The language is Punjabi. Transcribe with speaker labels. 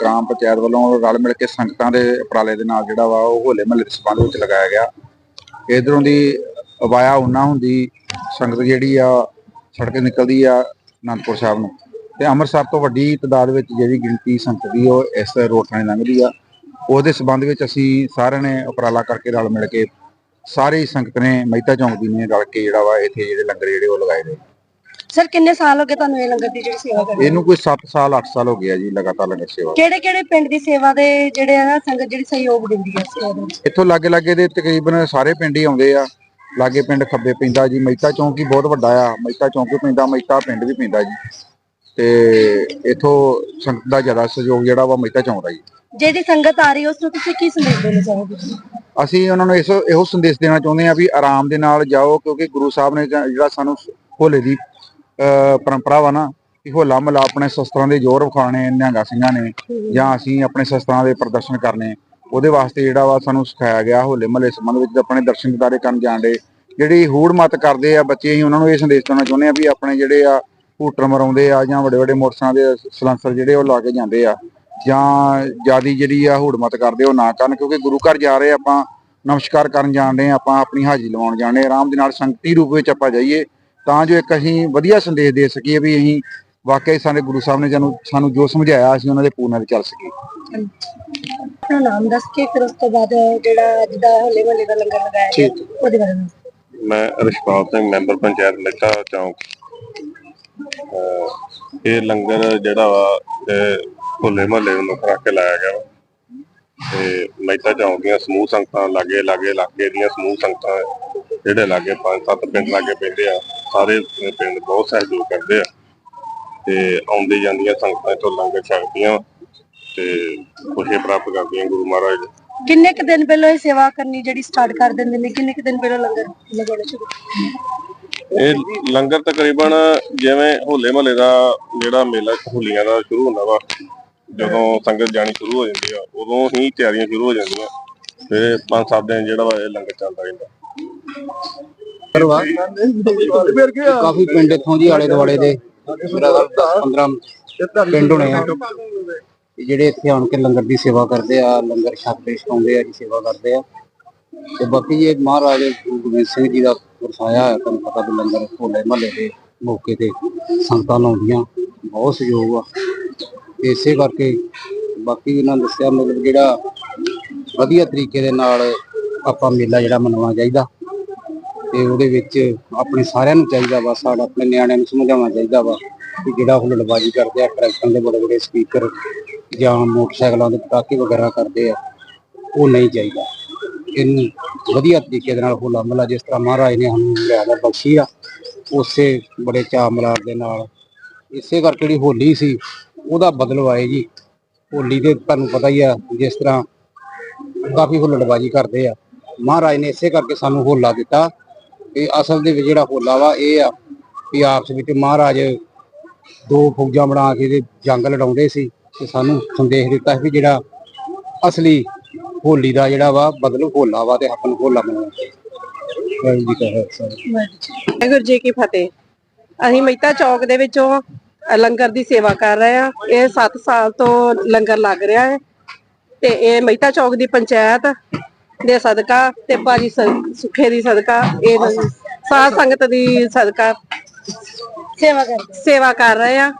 Speaker 1: ਗ੍ਰਾਮ ਪੰਚਾਇਤ ਵੱਲੋਂ ਰਲ ਮਿਲ ਕੇ ਸੰਗਤਾਂ ਦੇ ਉਪਰਾਲੇ ਦੇ ਨਾਲ ਜਿਹੜਾ ਵਾ ਉਹ ਹੋਲੇ ਮਹੱਲੇ ਦੇ ਸੰਬੰਧ ਵਿੱਚ ਲਗਾਇਆ ਗਿਆ। ਇਧਰੋਂ ਦੀ ਅਵਾਇਆ ਉਨਾ ਹੁੰਦੀ ਸੰਗਤ ਜਿਹੜੀ ਆ ਸੜਕ ਨਿਕਲਦੀ ਆ ਅਨੰਦਪੁਰ ਸਾਹਿਬ ਨੂੰ। ਤੇ ਅੰਮ੍ਰਿਤਸਰ ਤੋਂ ਵੱਡੀ ਤਦਾਦ ਵਿੱਚ ਜਿਹੜੀ ਗਿਣਤੀ ਸੰਗਤ ਦੀ ਉਹ ਇਸ ਰੋਡ ਥਾਣੇ ਲੰਘਦੀ ਆ। ਉਹਦੇ ਸੰਬੰਧ ਵਿੱਚ ਅਸੀਂ ਸਾਰਿਆਂ ਨੇ ਉਪਰਾਲਾ ਕਰਕੇ ਰਲ ਮਿਲ ਕੇ ਸਾਰੀ ਸੰਗਤ ਨੇ ਮਹਿਤਾ ਚੌਂਕ ਦੀ ਨੇ ਰਲ ਕੇ ਜਿਹੜਾ ਵਾ ਇੱਥੇ ਜਿਹੜੇ ਲੰਗਰ ਜਿਹੜੇ ਉਹ ਲਗਾਏ ਨੇ।
Speaker 2: ਸਰ ਕਿੰਨੇ ਸਾਲ ਹੋ ਗਏ ਤੁਹਾਨੂੰ ਇਹ ਲੰਗਰ ਦੀ ਜਿਹੜੀ ਸੇਵਾ ਕਰਦੇ
Speaker 1: ਇਹਨੂੰ ਕੋਈ 7 ਸਾਲ 8 ਸਾਲ ਹੋ ਗਿਆ ਜੀ ਲਗਾਤਾਰ ਲੰਗਰ ਸੇਵਾ।
Speaker 2: ਕਿਹੜੇ ਕਿਹੜੇ ਪਿੰਡ ਦੀ ਸੇਵਾ ਦੇ ਜਿਹੜੇ ਆ ਨਾ ਸੰਗਤ ਜਿਹੜੀ ਸਹਿਯੋਗ ਦਿੰਦੀ ਹੈ ਸੇਵਾ ਦੇ ਵਿੱਚ?
Speaker 1: ਇੱਥੋਂ ਲਾਗੇ ਲਾਗੇ ਦੇ ਤਕਰੀਬਨ ਸਾਰੇ ਪਿੰਡ ਹੀ ਆਉਂਦੇ ਆ। ਲਾਗੇ ਪਿੰਡ ਖੱਬੇ ਪੈਂਦਾ ਜੀ ਮਹਿਤਾ ਚੌਂਕ ਹੀ ਬਹੁਤ ਵੱਡਾ ਆ। ਮਹਿਤਾ ਚੌਂਕ ਵੀ ਪੈਂਦਾ ਮਹਿਤਾ ਪਿੰਡ ਵੀ ਪੈਂਦਾ ਜੀ। ਤੇ ਇਥੋਂ ਸੰਗਤ ਦਾ ਜ਼ਿਆਦਾ ਸਹਿਯੋਗ ਜਿਹੜਾ ਵਾ ਮਹਿਤਾ ਚੌਂਕ ਦਾ ਜੀ।
Speaker 2: ਜਿਹੜੀ ਸੰਗਤ ਆ ਰਹੀ ਉਸ ਨੂੰ ਤੁਸੀਂ ਕੀ ਸੰਦੇਸ਼ ਦੇਣਾ ਚਾਹੋਗੇ?
Speaker 1: ਅਸੀਂ ਉਹਨਾਂ ਨੂੰ ਇਸ ਇਹੋ ਸੰਦੇਸ਼ ਦੇਣਾ ਚਾਹੁੰਦੇ ਆ ਵੀ ਆਰਾਮ ਦੇ ਨਾਲ ਜਾਓ ਕਿਉਂਕਿ ਗੁਰੂ ਸਾਹਿਬ ਨੇ ਜਿਹੜਾ ਸਾਨੂੰ ਹੋਲੇ ਦੀ ਪਰੰਪਰਾ ਵਾ ਨਾ ਕਿ ਹੋਲਾ ਮਹੱਲਾ ਆਪਣੇ ਸ਼ਸਤਰਾਂ ਦੇ ਜ਼ੋਰ ਵਿਖਾਣੇ ਨਿਹੰਗਾ ਸਿੰਘਾਂ ਨੇ, ਜਾਂ ਅਸੀਂ ਆਪਣੇ ਸ਼ਸਤਰਾਂ ਦੇ ਪ੍ਰਦਰਸ਼ਨ ਕਰਨੇ। ਉਹਦੇ ਵਾਸਤੇ ਜਿਹੜਾ ਵਾ ਸਾਨੂੰ ਸਿਖਾਇਆ ਗਿਆ ਹੋਲੇ ਮਹੱਲੇ ਸੰਬੰਧ ਵਿੱਚ, ਆਪਣੇ ਦਰਸ਼ਨ ਦਿਦਾਰੇ ਕਰਨ ਜਾਣਦੇ ਜਿਹੜੀ ਹੂੜ ਮਤ ਕਰਦੇ ਆ ਬੱਚੇ, ਅਸੀਂ ਉਹਨਾਂ ਨੂੰ ਇਹ ਸੰਦੇਸ਼ ਦੇਣਾ ਚਾਹੁੰਦੇ ਆ ਵੀ ਆਪਣੇ ਜਿਹੜੇ ਆ ਹੂਟਰ ਮਰਾਉਂਦੇ ਆ, ਜਾਂ ਵੱਡੇ ਵੱਡੇ ਮੋਟਰਸਾਈਕਲ ਦੇ ਸਲੈਂਸਰ ਜਿਹੜੇ ਉਹ ਲਾ ਕੇ ਜਾਂਦੇ ਆ। ਜਾਂ ਜਿਆਦੀ ਜਿਹੜੀ ਆ ਹੂੜ ਮਤ ਕਰਦੇ ਉਹ ਨਾ ਕਰਨ, ਕਿਉਂਕਿ ਗੁਰੂ ਘਰ ਜਾ ਰਹੇ ਆਪਾਂ ਨਮਸਕਾਰ ਕਰਨ ਜਾਣਦੇ ਆ, ਆਪਾਂ ਆਪਣੀ ਹਾਜ਼ਰੀ ਲਵਾਉਣ ਜਾਣਦੇ ਆ। ਆਰਾਮ ਦੇ ਨਾਲ ਸੰਗਤੀ ਰੂਪ ਵਿੱਚ ਆਪਾਂ ਜਾਈਏ। ਤਾਂ ਜੋ ਇੱਕ ਅਸੀਂ ਵਧੀਆ ਸੰਦੇਸ਼ ਦੇ ਸਕੀਏ ਵੀ ਅਸੀਂ ਵਾਕਈ ਸਾਡੇ ਗੁਰੂ ਸਾਹਿਬ ਨੇ ਸਾਨੂੰ ਸਾਨੂੰ ਜੋ ਸਮਝਾਇਆ ਅਸੀਂ ਉਹਨਾਂ ਦੇ ਪੂਰਨਾਂ ਤੇ ਚੱਲ ਸਕੀਏ।
Speaker 2: ਆਪਣਾ ਨਾਮ ਦੱਸ ਕੇ ਫਿਰ ਉਸ ਤੋਂ ਬਾਅਦ ਜਿਹੜਾ ਅੱਜ ਦਾ ਹੋਲੇ ਮਹੱਲੇ ਦਾ ਲੰਗਰ ਲਗਾਇਆ ਗਿਆ ਉਹਦੇ ਬਾਰੇ ਦੱਸੋ।
Speaker 3: ਮੈਂ ਰਿਸ਼ਪਾਲ ਸਿੰਘ ਮੈਂਬਰ ਪੰਚਾਇਤ ਮਿੱਠਾ ਚੌਂਕ। ਅਹ ਇਹ ਲੰਗਰ ਜਿਹੜਾ ਵਾ ਇਹ ਹੋਲੇ ਮਹੱਲੇ ਨੂੰ ਮੁੱਖ ਰੱਖ ਕੇ ਲਾਇਆ ਗਿਆ ਵਾ। ਤੇ ਮਹਿਤਾ ਚੌਂਕ ਦੀਆਂ ਸਮੂਹ ਸੰਗਤਾਂ ਲਾਗੇ ਲਾਗੇ ਇਲਾਕੇ ਦੀਆਂ ਸਮੂਹ ਸੰਗਤਾਂ ਜਿਹੜੇ ਲਾਗੇ ਪੰਜ ਸੱਤ ਪਿੰਡ ਲਾਗੇ ਪੈਂਦੇ ਆ ਸਾਰੇ ਪਿੰਡ ਬਹੁਤ ਸਹਿਯੋਗ ਕਰਦੇ ਆ ਤੇ ਆਉਂਦੀ ਜਾਂਦੀਆਂ ਸੰਗਤਾਂ ਤੋਂ ਲੰਗਰ ਛਕਦੀਆਂ ਤੇ ਖੁਸ਼ੀ ਪ੍ਰਾਪਤ ਕਰਦੀਆਂ ਗੁਰੂ ਮਹਾਰਾਜ।
Speaker 2: ਕਿੰਨੇ ਕੁ ਦਿਨ ਪਹਿਲਾਂ ਇਹ ਸੇਵਾ ਕਰਨੀ ਜਿਹੜੀ ਸਟਾਰਟ ਕਰ ਦਿੰਦੇ ਨੇ? ਕਿੰਨੇ ਕੁ ਦਿਨ ਪਹਿਲਾਂ ਲੰਗਰ ਲਗਾਉਣਾ ਸ਼ੁਰੂ?
Speaker 3: ਇਹ ਲੰਗਰ ਤਕਰੀਬਨ ਜਿਵੇਂ ਹੋਲੇ ਮਹੱਲੇ ਦਾ ਜਿਹੜਾ ਮੇਲਾ ਹੋਲੀਆਂ ਦਾ ਸ਼ੁਰੂ ਹੁੰਦਾ ਵਾ ਜਦੋਂ ਸੰਗਤ ਜਾਣੀ ਸ਼ੁਰੂ ਹੋ ਜਾਂਦੀ ਆ ਉਦੋਂ ਹੀ ਤਿਆਰੀਆਂ ਸ਼ੁਰੂ ਹੋ ਜਾਂਦੀਆਂ। ਤੇ ਪੰਜ ਸੱਤ ਦਿਨ ਜਿਹੜਾ ਵਾ ਇਹ ਲੰਗਰ ਚੱਲਦਾ ਰਹਿੰਦਾ।
Speaker 4: ਕਾਫੀ ਪਿੰਡ ਇੱਥੋਂ ਜੀ ਆਲੇ ਦੁਆਲੇ ਦੇ। ਮੇਰਾ ਖਿਆਲ 15 ਪਿੰਡ ਹੋਣੇ ਆ। ਜਿਹੜੇ ਇੱਥੇ ਆਣ ਕੇ ਲੰਗਰ ਦੀ ਸੇਵਾ ਕਰਦੇ ਆ ਲੰਗਰ ਛਕਦੇ ਛਕਾਉਂਦੇ ਆ ਜੀ ਸੇਵਾ ਕਰਦੇ ਆ। ਤੇ ਬਾਕੀ ਇਹ ਮਹਾਰਾਜ ਗੁਰੂ ਗੋਬਿੰਦ ਸਿੰਘ ਜੀ ਦਾ ਵਰਸਾਇਆ ਹੈ ਤੁਹਾਨੂੰ ਪਤਾ ਵੀ ਲੰਗਰ ਹੋਲੇ ਮਹੱਲੇ ਦੇ ਮੌਕੇ ਤੇ ਸੰਗਤਾਂ ਲਾਉਂਦੀਆਂ। ਬਹੁਤ ਸਹਿਯੋਗ ਆ। ਇਸੇ ਕਰਕੇ ਬਾਕੀ ਇਹਨਾਂ ਦੱਸਿਆ ਮਤਲਬ ਜਿਹੜਾ ਵਧੀਆ ਤਰੀਕੇ ਦੇ ਨਾਲ ਆਪਾਂ ਮੇਲਾ ਜਿਹੜਾ ਮਨਾਉਣਾ ਚਾਹੀਦਾ। ਤੇ ਉਹਦੇ ਵਿੱਚ ਆਪਣੇ ਸਾਰਿਆਂ ਨੂੰ ਚਾਹੀਦਾ ਵਾ, ਸਾਡਾ ਆਪਣੇ ਨਿਆਣਿਆਂ ਨੂੰ ਸਮਝਾਉਣਾ ਚਾਹੀਦਾ ਵਾ ਕਿ ਜਿਹੜਾ ਹੁੱਲੜਬਾਜ਼ੀ ਕਰਦੇ ਆ, ਟਰੈਕਟਰਾਂ ਦੇ ਬੜੇ ਬੜੇ ਸਪੀਕਰ ਜਾਂ ਮੋਟਰਸਾਈਕਲਾਂ ਦੇ ਪਟਾਕੇ ਵਗੈਰਾ ਕਰਦੇ ਆ, ਉਹ ਨਹੀਂ ਚਾਹੀਦਾ। ਇਹਨੂੰ ਵਧੀਆ ਤਰੀਕੇ ਦੇ ਨਾਲ ਹੋਲਾ ਮਹੱਲਾ ਜਿਸ ਤਰ੍ਹਾਂ ਮਹਾਰਾਜ ਨੇ ਸਾਨੂੰ ਲਿਆਦਾ ਬਖਸ਼ੀ ਆ, ਉਸੇ ਬੜੇ ਚਾਅ ਮਲਾਰ ਦੇ ਨਾਲ। ਇਸੇ ਕਰਕੇ ਜਿਹੜੀ ਹੋਲੀ ਸੀ, ਉਹਦਾ ਬਦਲਵ ਆਏ ਜੀ। ਹੋਲੀ ਦੇ ਤੁਹਾਨੂੰ ਪਤਾ ਹੀ ਆ, ਜਿਸ ਤਰ੍ਹਾਂ ਕਾਫੀ ਹੁੱਲੜਬਾਜ਼ੀ ਕਰਦੇ ਆ। ਮਹਾਰਾਜ ਨੇ ਇਸੇ ਕਰਕੇ ਸਾਨੂੰ ਹੋਲਾ ਦਿੱਤਾ ਇਹ ਅਸਲ ਦੇ ਵਿੱਚ ਜਿਹੜਾ ਹੋਲਾ ਵਾ ਇਹ ਆ ਵੀ ਆਪਸ ਵਿੱਚ ਮਹਾਰਾਜ ਦੋ ਫੌਜਾਂ ਬਣਾ ਕੇ ਤੇ ਜੰਗ ਲੜਾਉਂਦੇ ਸੀ ਤੇ ਸਾਨੂੰ ਸੰਦੇਸ਼ ਦਿੱਤਾ ਸੀ ਵੀ ਜਿਹੜਾ ਅਸਲੀ ਹੋਲੀ ਦਾ ਜਿਹੜਾ ਵਾ ਬਦਲ ਹੋਲਾ ਵਾ ਤੇ ਆਪਾਂ ਨੂੰ ਹੋਲਾ ਮਨਾਉਣਾ ਚਾਹੀਦਾ। ਵਾਹਿਗੁਰੂ ਜੀ ਕਾ ਖਾਲਸਾ।
Speaker 5: ਵਾਹਿਗੁਰੂ ਜੀ ਕੀ ਫਤਿਹ। ਅਸੀਂ ਮਹਿਤਾ ਚੌਕ ਦੇ ਵਿੱਚੋਂ ਲੰਗਰ ਦੀ ਸੇਵਾ ਕਰ ਰਹੇ ਆ ਇਹ 7 ਸਾਲ ਤੋਂ ਲੰਗਰ ਲੱਗ ਰਿਹਾ ਹੈ ਤੇ ਇਹ ਮਹਿਤਾ ਚੌਕ ਦੀ ਪੰਚਾਇਤ ਦੇ ਸਦਕਾ ਤੇ ਭਾਜੀ ਸ- ਸੁਖੇ ਦੀ ਸਦਕਾ ਇਹ ਸਾਧ ਸੰਗਤ ਦੀ ਸਦਕਾ।
Speaker 2: ਸੇਵਾ ਕਰਦੇ।
Speaker 5: ਸੇਵਾ ਕਰ ਰਹੇ ਆ।